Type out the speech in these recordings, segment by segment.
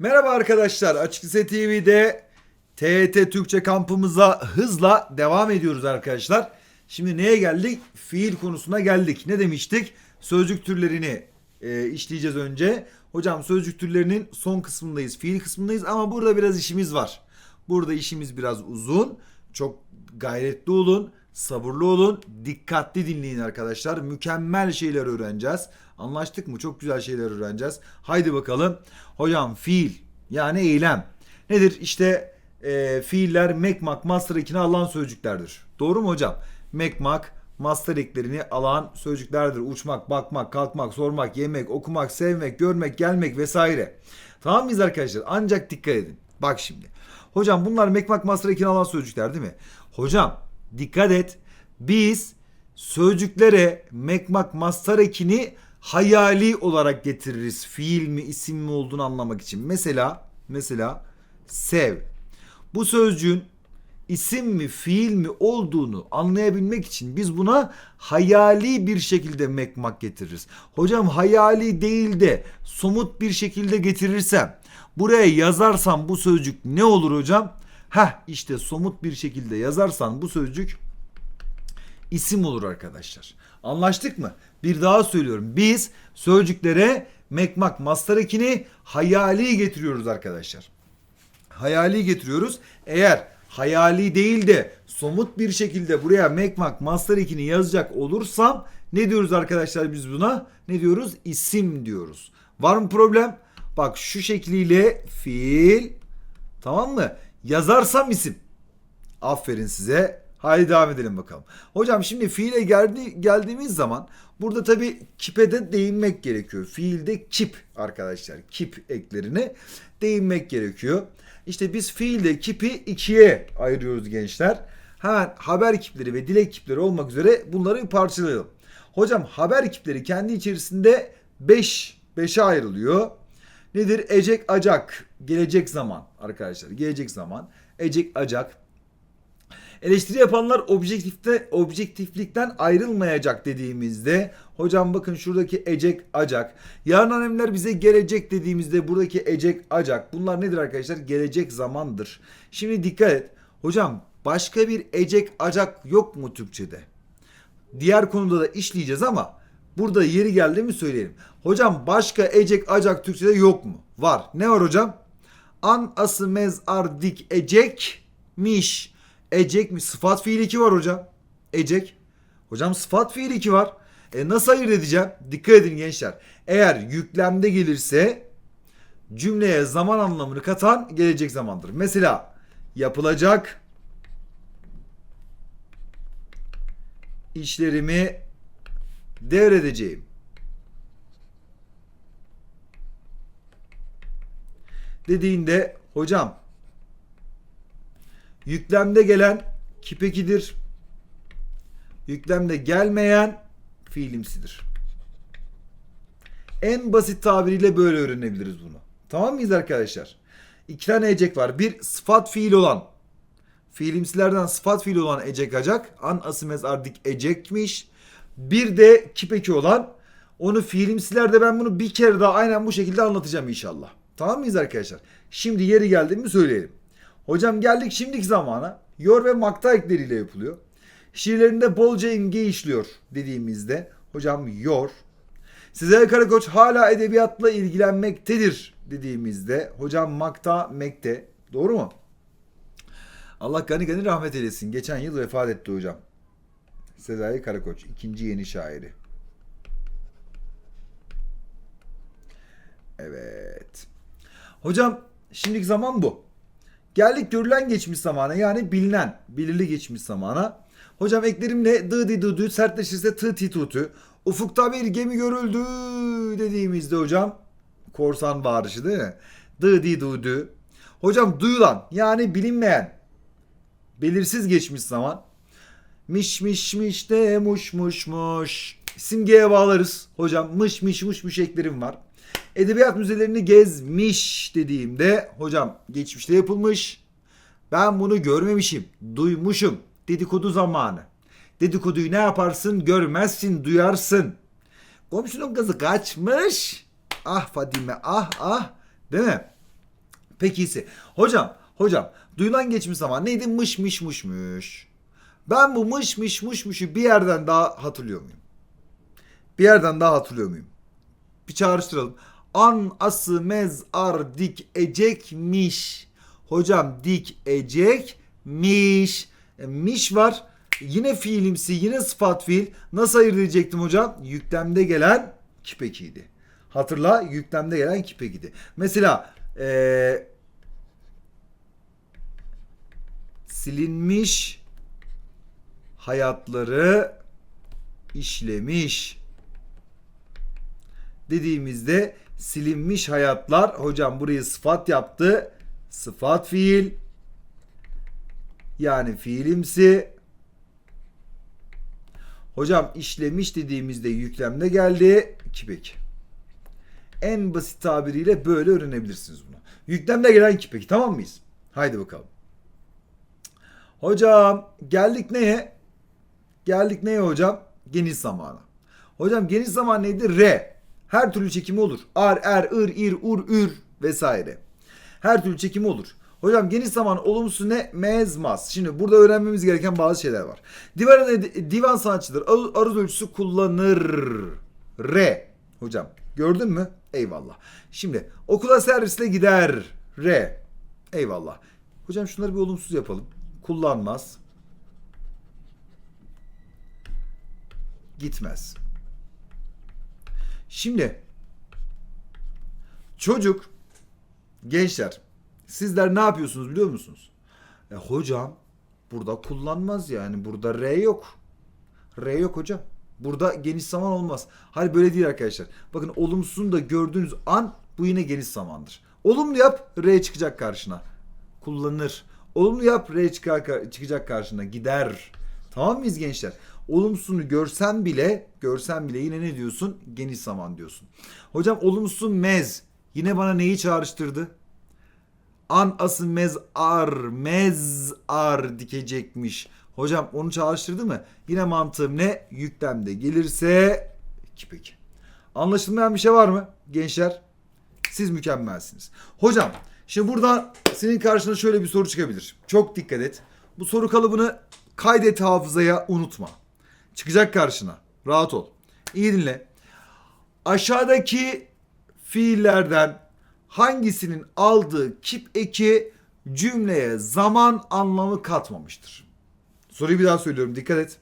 Merhaba arkadaşlar. Açık Lise TV'de TET Türkçe kampımıza hızla devam ediyoruz arkadaşlar. Şimdi neye geldik? Fiil konusuna geldik. Ne demiştik? Sözcük türlerini e, işleyeceğiz önce. Hocam sözcük türlerinin son kısmındayız. Fiil kısmındayız ama burada biraz işimiz var. Burada işimiz biraz uzun. Çok gayretli olun. Sabırlı olun. Dikkatli dinleyin arkadaşlar. Mükemmel şeyler öğreneceğiz. Anlaştık mı? Çok güzel şeyler öğreneceğiz. Haydi bakalım. Hocam fiil yani eylem. Nedir? İşte e, fiiller mekmak, master ekini alan sözcüklerdir. Doğru mu hocam? Mekmak, master eklerini alan sözcüklerdir. Uçmak, bakmak, kalkmak, sormak, yemek, okumak, sevmek, görmek, gelmek vesaire. Tamam mıyız arkadaşlar? Ancak dikkat edin. Bak şimdi. Hocam bunlar mekmak, master ekini alan sözcükler değil mi? Hocam dikkat et. Biz sözcüklere mekmak, master ekini hayali olarak getiririz. Fiil mi, isim mi olduğunu anlamak için. Mesela, mesela sev. Bu sözcüğün isim mi, fiil mi olduğunu anlayabilmek için biz buna hayali bir şekilde mekmak getiririz. Hocam hayali değil de somut bir şekilde getirirsem, buraya yazarsam bu sözcük ne olur hocam? Heh işte somut bir şekilde yazarsan bu sözcük isim olur arkadaşlar. Anlaştık mı? Bir daha söylüyorum. Biz sözcüklere mekmak, mastar hayali getiriyoruz arkadaşlar. Hayali getiriyoruz. Eğer hayali değil de somut bir şekilde buraya mekmak, mastar yazacak olursam ne diyoruz arkadaşlar biz buna? Ne diyoruz? İsim diyoruz. Var mı problem? Bak şu şekliyle fiil tamam mı? Yazarsam isim. Aferin size. Haydi devam edelim bakalım. Hocam şimdi fiile geldi, geldiğimiz zaman burada tabi kipe de değinmek gerekiyor. Fiilde kip arkadaşlar. Kip eklerine değinmek gerekiyor. İşte biz fiilde kipi ikiye ayırıyoruz gençler. Hemen haber kipleri ve dilek kipleri olmak üzere bunları parçalayalım. Hocam haber kipleri kendi içerisinde 5 beş, 5'e ayrılıyor. Nedir? Ecek acak. Gelecek zaman arkadaşlar. Gelecek zaman. Ecek acak. Eleştiri yapanlar objektifte objektiflikten ayrılmayacak dediğimizde hocam bakın şuradaki ecek acak. Yarın annemler bize gelecek dediğimizde buradaki ecek acak. Bunlar nedir arkadaşlar? Gelecek zamandır. Şimdi dikkat et. Hocam başka bir ecek acak yok mu Türkçede? Diğer konuda da işleyeceğiz ama burada yeri geldi mi söyleyelim. Hocam başka ecek acak Türkçede yok mu? Var. Ne var hocam? An ası mez ar dik ecekmiş. Ecek mi? Sıfat fiili 2 var hocam. Ecek. Hocam sıfat fiili 2 var. E nasıl ayırt edeceğim? Dikkat edin gençler. Eğer yüklemde gelirse cümleye zaman anlamını katan gelecek zamandır. Mesela yapılacak işlerimi devredeceğim. Dediğinde hocam Yüklemde gelen kipekidir. Yüklemde gelmeyen fiilimsidir. En basit tabiriyle böyle öğrenebiliriz bunu. Tamam mıyız arkadaşlar? İki tane ecek var. Bir sıfat fiil olan fiilimsilerden sıfat fiil olan ecek acak. An asimez ardik ecekmiş. Bir de kipeki olan onu fiilimsilerde ben bunu bir kere daha aynen bu şekilde anlatacağım inşallah. Tamam mıyız arkadaşlar? Şimdi yeri geldi mi söyleyelim. Hocam geldik şimdiki zamana. Yor ve makta ekleriyle yapılıyor. Şiirlerinde bolca imge işliyor dediğimizde hocam yor. Size Karakoç hala edebiyatla ilgilenmektedir dediğimizde hocam makta mekte. Doğru mu? Allah gani gani rahmet eylesin. Geçen yıl vefat etti hocam. Sezai Karakoç ikinci yeni şairi. Evet. Hocam şimdiki zaman bu. Geldik görülen geçmiş zamana yani bilinen, belirli geçmiş zamana. Hocam eklerimle dı di dı sertleşirse tı ti tu tü. Ufukta bir gemi görüldü dediğimizde hocam korsan bağırışı değil mi? Dı di du dü. Hocam duyulan yani bilinmeyen belirsiz geçmiş zaman. Miş miş miş de muş muş muş. Simgeye bağlarız. Hocam mış mış muş muş eklerim var. Edebiyat müzelerini gezmiş dediğimde hocam geçmişte yapılmış. Ben bunu görmemişim, duymuşum. Dedikodu zamanı. Dedikoduyu ne yaparsın? Görmezsin, duyarsın. Komşunun kızı kaçmış. Ah Fadime ah ah. Değil mi? Peki ise. Hocam, hocam duyulan geçmiş zaman neydi? Mış mış mış mış. Ben bu mış mış mış mışı bir yerden daha hatırlıyor muyum? Bir yerden daha hatırlıyor muyum? Bir çağrıştıralım. An ası mez ar dik ecekmiş. Hocam dik ecekmiş. E, miş var. Yine fiilimsi, yine sıfat fiil. Nasıl ayırt edecektim hocam? Yüklemde gelen kipekiydi. Hatırla yüklemde gelen kipekiydi. Mesela eee silinmiş hayatları işlemiş dediğimizde silinmiş hayatlar hocam burayı sıfat yaptı. Sıfat fiil yani fiilimsi Hocam işlemiş dediğimizde yüklemde geldi. Kipek. En basit tabiriyle böyle öğrenebilirsiniz bunu. Yüklemde gelen kipek tamam mıyız? Haydi bakalım. Hocam geldik neye? Geldik neye hocam? Geniş zamana. Hocam geniş zaman neydi? Re. Her türlü çekimi olur. Ar, er, ır, ir, ur, ür vesaire. Her türlü çekimi olur. Hocam geniş zaman olumsuz ne? Mezmaz. Şimdi burada öğrenmemiz gereken bazı şeyler var. Divan, divan sanatçıdır. Ar- Aruz ölçüsü kullanır. Re. Hocam gördün mü? Eyvallah. Şimdi okula servisle gider. Re. Eyvallah. Hocam şunları bir olumsuz yapalım. Kullanmaz. Gitmez. Şimdi çocuk gençler sizler ne yapıyorsunuz biliyor musunuz? E, hocam burada kullanmaz yani burada R yok. R yok hocam. Burada geniş zaman olmaz. Hayır böyle değil arkadaşlar. Bakın olumsuzunu da gördüğünüz an bu yine geniş zamandır. Olumlu yap R çıkacak karşına. Kullanır. Olumlu yap R çıkar, çıkacak karşına. Gider. Tamam mıyız gençler? Olumsuzunu görsen bile görsen bile yine ne diyorsun? Geniş zaman diyorsun. Hocam olumsuz mez yine bana neyi çağrıştırdı? An ası mez ar mez ar dikecekmiş. Hocam onu çağrıştırdı mı? Yine mantığım ne? Yüklemde gelirse iki peki. Anlaşılmayan bir şey var mı gençler? Siz mükemmelsiniz. Hocam şimdi buradan senin karşına şöyle bir soru çıkabilir. Çok dikkat et. Bu soru kalıbını kaydet hafızaya unutma. Çıkacak karşına. Rahat ol. İyi dinle. Aşağıdaki fiillerden hangisinin aldığı kip eki cümleye zaman anlamı katmamıştır? Soruyu bir daha söylüyorum dikkat et.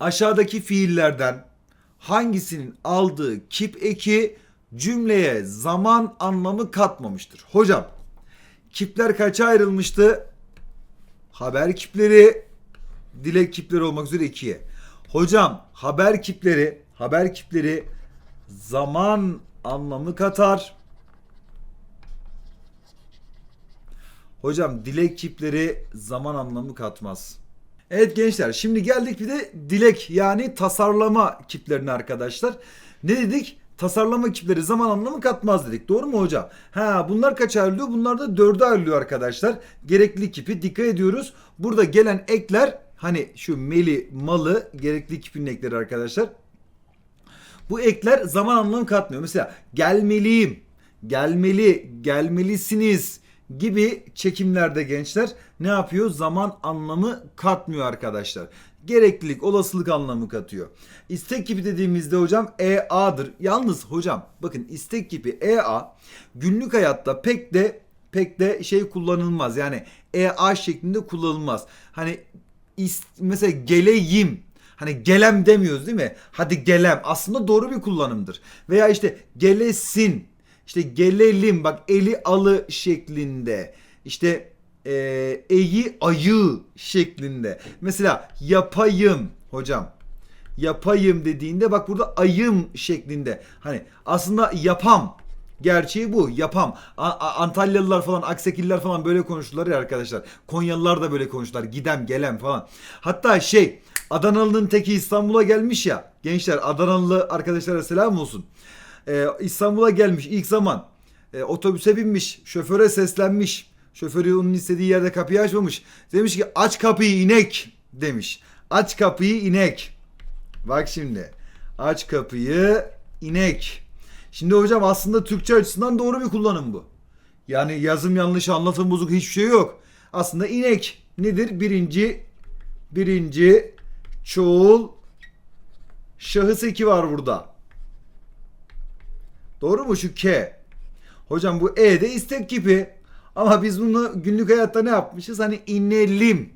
Aşağıdaki fiillerden hangisinin aldığı kip eki cümleye zaman anlamı katmamıştır? Hocam kipler kaça ayrılmıştı? Haber kipleri, dilek kipleri olmak üzere ikiye. Hocam haber kipleri, haber kipleri zaman anlamı katar. Hocam dilek kipleri zaman anlamı katmaz. Evet gençler şimdi geldik bir de dilek yani tasarlama kiplerine arkadaşlar. Ne dedik? Tasarlama kipleri zaman anlamı katmaz dedik. Doğru mu hocam? Ha bunlar kaç ayrılıyor? Bunlar da dörde ayrılıyor arkadaşlar. Gerekli kipi dikkat ediyoruz. Burada gelen ekler hani şu meli malı gerekli kipin ekleri arkadaşlar. Bu ekler zaman anlamı katmıyor. Mesela gelmeliyim, gelmeli, gelmelisiniz gibi çekimlerde gençler ne yapıyor? Zaman anlamı katmıyor arkadaşlar. Gereklilik, olasılık anlamı katıyor. İstek kipi dediğimizde hocam EA'dır. Yalnız hocam bakın istek kipi EA günlük hayatta pek de pek de şey kullanılmaz. Yani EA şeklinde kullanılmaz. Hani mesela geleyim Hani gelem demiyoruz değil mi? Hadi gelem aslında doğru bir kullanımdır. Veya işte gelesin, işte gelelim bak eli alı şeklinde. İşte e, eyi ayı şeklinde. Mesela yapayım hocam. Yapayım dediğinde bak burada ayım şeklinde. Hani aslında yapam Gerçeği bu. Yapam. A- A- Antalyalılar falan, Aksekiller falan böyle konuştular ya arkadaşlar. Konyalılar da böyle konuştular. Gidem, gelem falan. Hatta şey Adanalı'nın teki İstanbul'a gelmiş ya. Gençler Adanalı arkadaşlara selam olsun. Ee, İstanbul'a gelmiş ilk zaman. Ee, otobüse binmiş. Şoföre seslenmiş. Şoförü onun istediği yerde kapıyı açmamış. Demiş ki aç kapıyı inek demiş. Aç kapıyı inek. Bak şimdi. Aç kapıyı inek. Şimdi hocam aslında Türkçe açısından doğru bir kullanım bu. Yani yazım yanlış anlatım bozuk hiçbir şey yok. Aslında inek nedir? Birinci birinci çoğul şahıs eki var burada. Doğru mu şu K? Hocam bu E de istek kipi. Ama biz bunu günlük hayatta ne yapmışız? Hani inelim.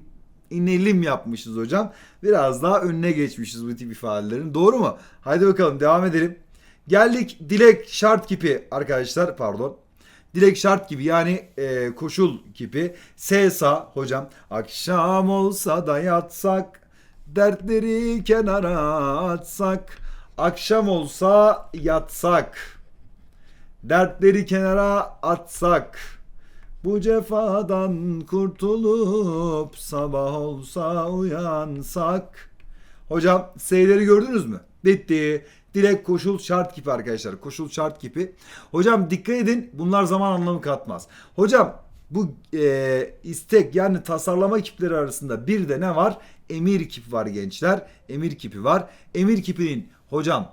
İnelim yapmışız hocam. Biraz daha önüne geçmişiz bu tip ifadelerin. Doğru mu? Haydi bakalım devam edelim. Geldik dilek şart kipi arkadaşlar pardon. Dilek şart gibi yani e, koşul kipi. Sesa hocam. Akşam olsa da yatsak dertleri kenara atsak. Akşam olsa yatsak. Dertleri kenara atsak. Bu cefadan kurtulup sabah olsa uyansak. Hocam S'leri gördünüz mü? Bitti. Dilek koşul şart kipi arkadaşlar. Koşul şart kipi. Hocam dikkat edin bunlar zaman anlamı katmaz. Hocam bu e, istek yani tasarlama kipleri arasında bir de ne var? Emir kipi var gençler. Emir kipi var. Emir kipinin hocam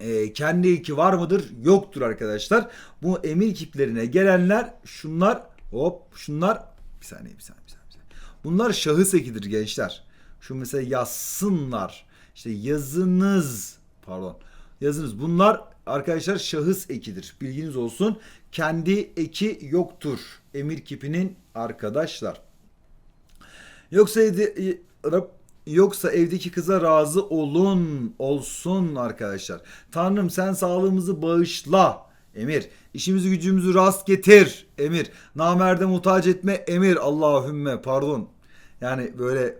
e, kendi eki var mıdır? Yoktur arkadaşlar. Bu emir kiplerine gelenler şunlar hop şunlar bir saniye bir saniye bir saniye. bir saniye. Bunlar şahıs ekidir gençler. Şu mesela yazsınlar. İşte yazınız pardon. Yazınız. Bunlar arkadaşlar şahıs ekidir. Bilginiz olsun. Kendi eki yoktur. Emir kipinin arkadaşlar. Yoksa evde, yoksa evdeki kıza razı olun, olsun arkadaşlar. Tanrım sen sağlığımızı bağışla. Emir. İşimizi gücümüzü rast getir. Emir. Namerde muhtaç etme. Emir. Allahümme pardon. Yani böyle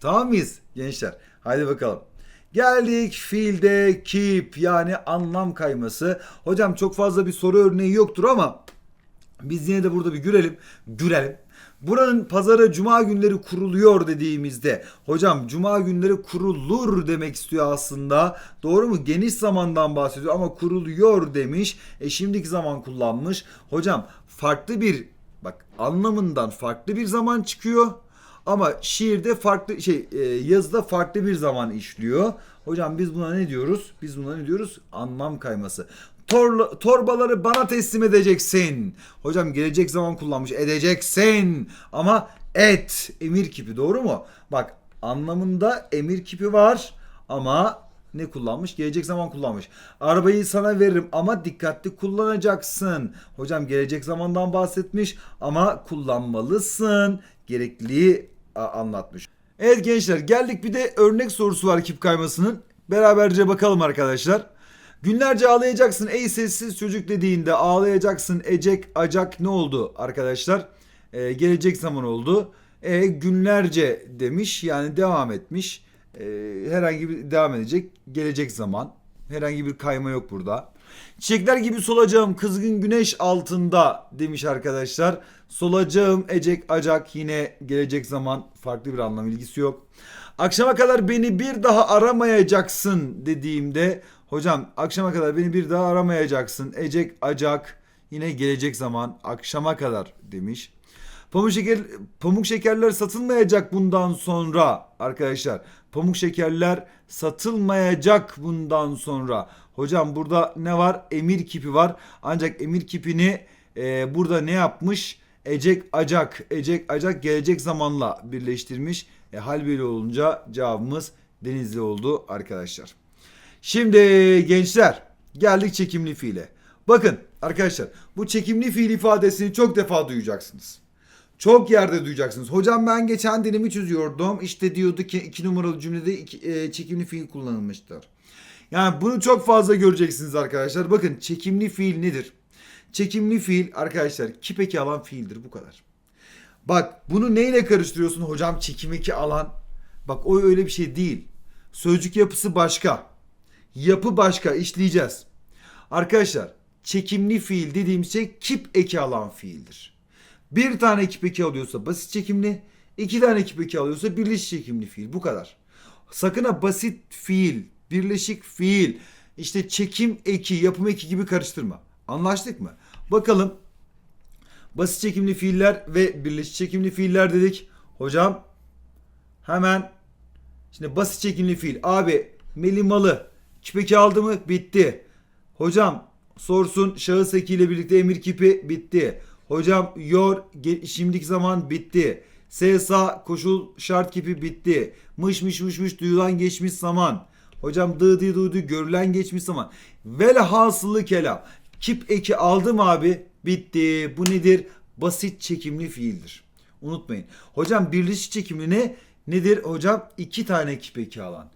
tamam mıyız gençler? Haydi bakalım. Geldik fiilde keep yani anlam kayması. Hocam çok fazla bir soru örneği yoktur ama biz yine de burada bir görelim. Görelim. Buranın pazara cuma günleri kuruluyor dediğimizde hocam cuma günleri kurulur demek istiyor aslında. Doğru mu? Geniş zamandan bahsediyor ama kuruluyor demiş. E şimdiki zaman kullanmış. Hocam farklı bir bak anlamından farklı bir zaman çıkıyor. Ama şiirde farklı şey e, yazıda farklı bir zaman işliyor. Hocam biz buna ne diyoruz? Biz buna ne diyoruz? Anlam kayması. Tor, torbaları bana teslim edeceksin. Hocam gelecek zaman kullanmış. Edeceksin. Ama et emir kipi doğru mu? Bak anlamında emir kipi var ama ne kullanmış? Gelecek zaman kullanmış. Arabayı sana veririm ama dikkatli kullanacaksın. Hocam gelecek zamandan bahsetmiş ama kullanmalısın. Gerekliliği a- anlatmış. Evet gençler geldik bir de örnek sorusu var kip kaymasının. Beraberce bakalım arkadaşlar. Günlerce ağlayacaksın ey sessiz çocuk dediğinde ağlayacaksın ecek acak ne oldu arkadaşlar? Ee, gelecek zaman oldu. E, günlerce demiş yani devam etmiş. Ee, herhangi bir devam edecek gelecek zaman. Herhangi bir kayma yok burada. Çiçekler gibi solacağım kızgın güneş altında demiş arkadaşlar. Solacağım ecek acak yine gelecek zaman farklı bir anlam ilgisi yok. Akşama kadar beni bir daha aramayacaksın dediğimde hocam akşama kadar beni bir daha aramayacaksın. Ecek acak yine gelecek zaman akşama kadar demiş. Pamuk şeker pamuk şekerler satılmayacak bundan sonra arkadaşlar. Pamuk şekerler satılmayacak bundan sonra. Hocam burada ne var? Emir kipi var. Ancak emir kipini e, burada ne yapmış? Ecek acak, ecek acak gelecek zamanla birleştirmiş. E, hal böyle olunca cevabımız denizli oldu arkadaşlar. Şimdi gençler geldik çekimli fiile. Bakın arkadaşlar bu çekimli fiil ifadesini çok defa duyacaksınız. Çok yerde duyacaksınız. Hocam ben geçen denemi çözüyordum. İşte diyordu ki iki numaralı cümlede iki, e, çekimli fiil kullanılmıştır. Yani bunu çok fazla göreceksiniz arkadaşlar. Bakın çekimli fiil nedir? Çekimli fiil arkadaşlar kipeki alan fiildir bu kadar. Bak bunu neyle karıştırıyorsun hocam çekim eki alan? Bak o öyle bir şey değil. Sözcük yapısı başka. Yapı başka işleyeceğiz. Arkadaşlar çekimli fiil dediğimiz şey kip eki alan fiildir. Bir tane ekip eki alıyorsa basit çekimli, iki tane ekip eki alıyorsa birleşik çekimli fiil. Bu kadar. Sakın ha basit fiil, birleşik fiil, işte çekim eki, yapım eki gibi karıştırma. Anlaştık mı? Bakalım basit çekimli fiiller ve birleşik çekimli fiiller dedik. Hocam hemen şimdi basit çekimli fiil. Abi melimalı kipeki aldı mı? Bitti. Hocam sorsun şahıs ekiyle birlikte emir kipi bitti. Hocam yor şimdiki zaman bitti. SSA koşul şart kipi bitti. Mış mış mış mış duyulan geçmiş zaman. Hocam dı dı dı dı görülen geçmiş zaman. Velhasılı kelam. Kip eki aldım abi. Bitti. Bu nedir? Basit çekimli fiildir. Unutmayın. Hocam birleşik çekimli ne? Nedir hocam? İki tane kip eki alan.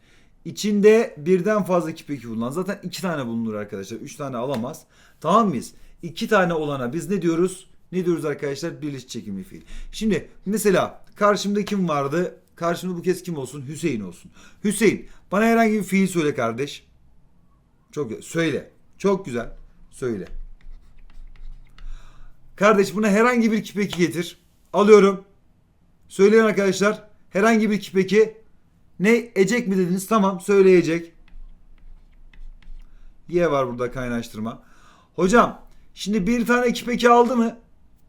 İçinde birden fazla kip eki bulunan. Zaten iki tane bulunur arkadaşlar. Üç tane alamaz. Tamam mıyız? İki tane olana biz ne diyoruz? Ne diyoruz arkadaşlar? Birleşik çekimli fiil. Şimdi mesela karşımda kim vardı? Karşımda bu kez kim olsun? Hüseyin olsun. Hüseyin bana herhangi bir fiil söyle kardeş. Çok güzel. Söyle. Çok güzel. Söyle. Kardeş buna herhangi bir kipeki getir. Alıyorum. Söyleyin arkadaşlar. Herhangi bir kipeki. Ne? Ecek mi dediniz? Tamam. Söyleyecek. Y var burada kaynaştırma. Hocam şimdi bir tane kipeki aldı mı?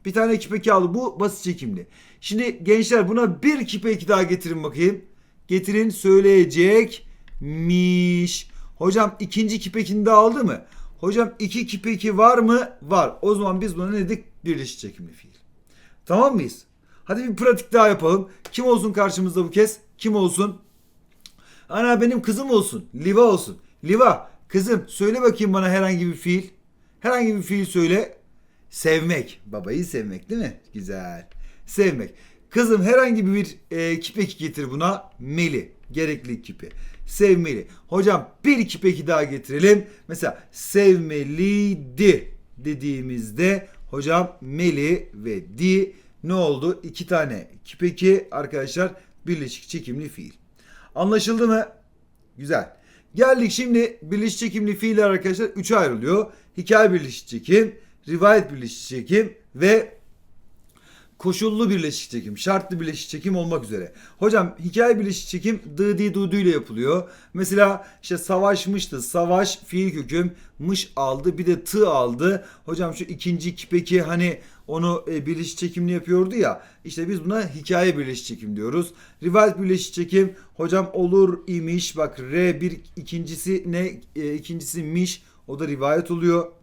Bir tane kipeki aldı. Bu basit çekimli. Şimdi gençler buna bir kipeki daha getirin bakayım. Getirin söyleyecekmiş. Hocam ikinci kipekini de aldı mı? Hocam iki kipeki var mı? Var. O zaman biz buna ne dedik? Birleşik çekimli fiil. Tamam mıyız? Hadi bir pratik daha yapalım. Kim olsun karşımızda bu kez? Kim olsun? Ana benim kızım olsun. Liva olsun. Liva kızım söyle bakayım bana herhangi bir fiil. Herhangi bir fiil söyle. Sevmek. Babayı sevmek değil mi? Güzel. Sevmek. Kızım herhangi bir e, kipeki getir buna. Meli. Gerekli kipi. Sevmeli. Hocam bir kipeki daha getirelim. Mesela sevmeliydi dediğimizde hocam meli ve di ne oldu? İki tane kipeki arkadaşlar birleşik çekimli fiil. Anlaşıldı mı? Güzel. Geldik şimdi birleşik çekimli fiiller arkadaşlar 3'e ayrılıyor. Hikaye birleşik çekim, rivayet birleşik çekim ve koşullu birleşik çekim, şartlı birleşik çekim olmak üzere. Hocam hikaye birleşik çekim dı di du du ile yapılıyor. Mesela işte savaşmıştı. Savaş fiil köküm mış aldı bir de tı aldı. Hocam şu ikinci kipeki hani onu e, birleşik çekimli yapıyordu ya. İşte biz buna hikaye birleşik çekim diyoruz. Rivayet birleşik çekim hocam olur imiş. Bak R bir ikincisi ne? E, ikincisi miş. O da rivayet oluyor.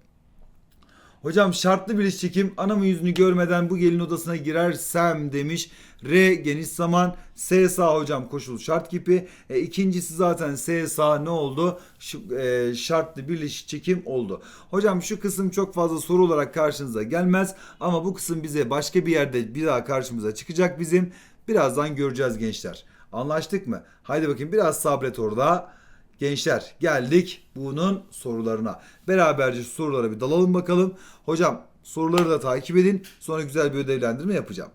Hocam şartlı bir çekim anamın yüzünü görmeden bu gelin odasına girersem demiş. R geniş zaman. S sağ hocam koşul şart kipi. E, ikincisi zaten S sağ ne oldu? Şu, e, şartlı birleşik çekim oldu. Hocam şu kısım çok fazla soru olarak karşınıza gelmez. Ama bu kısım bize başka bir yerde bir daha karşımıza çıkacak bizim. Birazdan göreceğiz gençler. Anlaştık mı? Haydi bakayım biraz sabret orada. Gençler geldik bunun sorularına. Beraberce sorulara bir dalalım bakalım. Hocam soruları da takip edin. Sonra güzel bir ödevlendirme yapacağım.